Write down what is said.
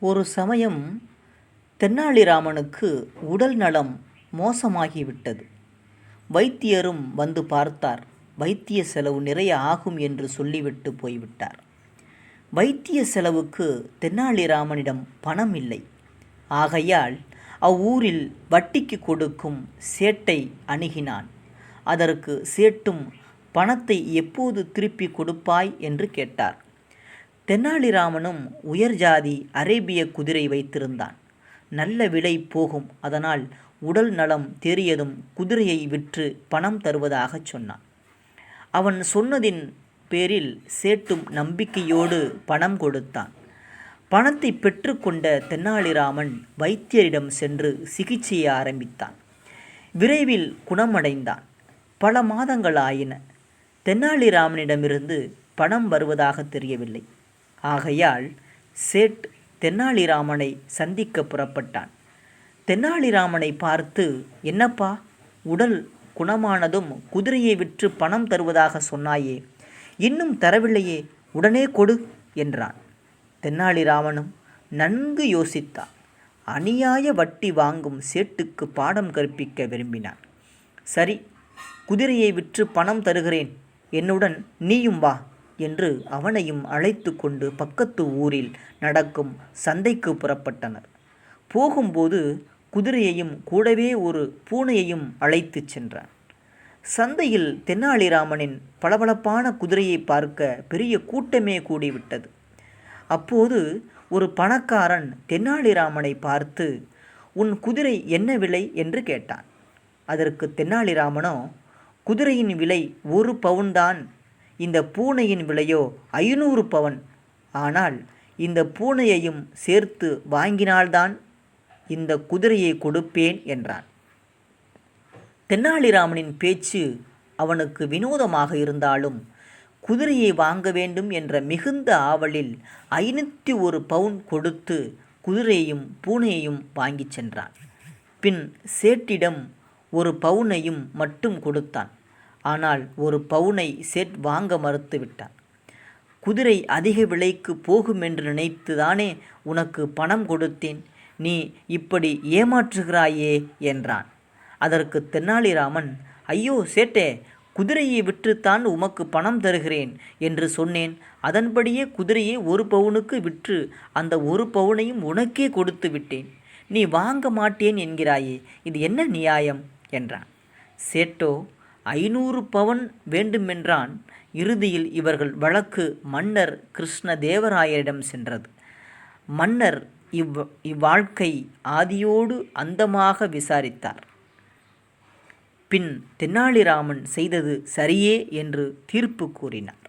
ஒரு சமயம் தென்னாலிராமனுக்கு உடல் நலம் மோசமாகிவிட்டது. வைத்தியரும் வந்து பார்த்தார் வைத்திய செலவு நிறைய ஆகும் என்று சொல்லிவிட்டு போய்விட்டார். வைத்திய செலவுக்கு தென்னாலிராமனிடம் பணம் இல்லை. ஆகையால் அவ்வூரில் வட்டிக்கு கொடுக்கும் சேட்டை அணுகினான். அதற்கு சேட்டும் பணத்தை எப்போது திருப்பி கொடுப்பாய் என்று கேட்டார். தெனாலிராமனும் உயர் ஜாதி அரேபிய குதிரை வைத்திருந்தான். நல்ல விலை போகும். அதனால் உடல் நலம் தேறியதும் குதிரையை விற்று பணம் தருவதாகச் சொன்னான். அவன் சொன்னதின் பேரில் சேட்டும் நம்பிக்கையோடு பணம் கொடுத்தான். பணத்தை பெற்றுக்கொண்ட தென்னாலிராமன் வைத்தியரிடம் சென்று சிகிச்சையை ஆரம்பித்தான். விரைவில் குணமடைந்தான். பல மாதங்கள் ஆயின தென்னாலிராமனிடமிருந்து பணம் வருவதாக தெரியவில்லை. ஆகையால் சேட் தென்னாலிராமனை சந்திக்க புறப்பட்டான். தென்னாலிராமனை பார்த்து என்னப்பா உடல் குணமானதும் குதிரையை விற்று பணம் தருவதாக சொன்னாயே இன்னும் தரவில்லையே உடனே கொடு என்றான். தென்னாலிராமனும் நன்கு யோசித்தான். அநியாய வட்டி வாங்கும் சேட்டுக்கு பாடம் கற்பிக்க விரும்பினான். சரி குதிரையை விற்று பணம் தருகிறேன். என்னுடன் நீயும் வா என்று அவனையும் அழைத்து கொண்டு பக்கத்து ஊரில் நடக்கும் சந்தைக்கு புறப்பட்டனர். போகும்போது குதிரையையும் கூடவே ஒரு பூனையையும் அழைத்து சென்றான். சந்தையில் தென்னாலிராமனின் பளபளப்பான குதிரையை பார்க்க பெரிய கூட்டமே கூடிவிட்டது. அப்போது ஒரு பணக்காரன் தென்னாலிராமனை பார்த்து உன் குதிரை என்ன விலை? என்று கேட்டான். அதற்கு தென்னாலிராமனோ குதிரையின் விலை ஒரு பவுன்தான் இந்த பூனையின் விலையோ ஐநூறு பவன். ஆனால் இந்த பூனையையும் சேர்த்து வாங்கினால்தான் இந்த குதிரையை கொடுப்பேன் என்றான். தென்னாலிராமனின் பேச்சு அவனுக்கு வினோதமாக இருந்தாலும் குதிரையை வாங்க வேண்டும் என்ற மிகுந்த ஆவலில் ஐநூற்றி ஒரு பவுன் கொடுத்து குதிரையையும் பூனையையும் வாங்கிச் சென்றான். பின் சேட்டிடம் ஒரு பவுனையும் மட்டும் கொடுத்தான். ஆனால் ஒரு பவுனை செட் வாங்க மறுத்துவிட்டான் குதிரை அதிக விலைக்கு போகும் என்று நினைத்து தானே உனக்கு பணம் கொடுத்தேன் நீ இப்படி ஏமாற்றுகிறாயே என்றான். அதற்கு தென்னாலிராமன் ஐயோ சேட்டே குதிரையை விற்றுத்தான் உமக்கு பணம் தருகிறேன் என்று சொன்னேன். அதன்படியே குதிரையை ஒரு பவுனுக்கு விற்று அந்த ஒரு பவுனையும் உனக்கே கொடுத்து விட்டேன். நீ வாங்க மாட்டேன் என்கிறாயே இது என்ன நியாயம்? என்றான். சேட்டோ ஐநூறு பவன் வேண்டுமென்றான். இறுதியில் இவர்கள் வழக்கு மன்னர் கிருஷ்ணதேவராயரிடம் சென்றது. மன்னர் இவ் இவ்வாழ்க்கை ஆதியோடு அந்தமாக விசாரித்தார். பின் தென்னாலிராமன் செய்தது சரியே என்று தீர்ப்பு கூறினார்.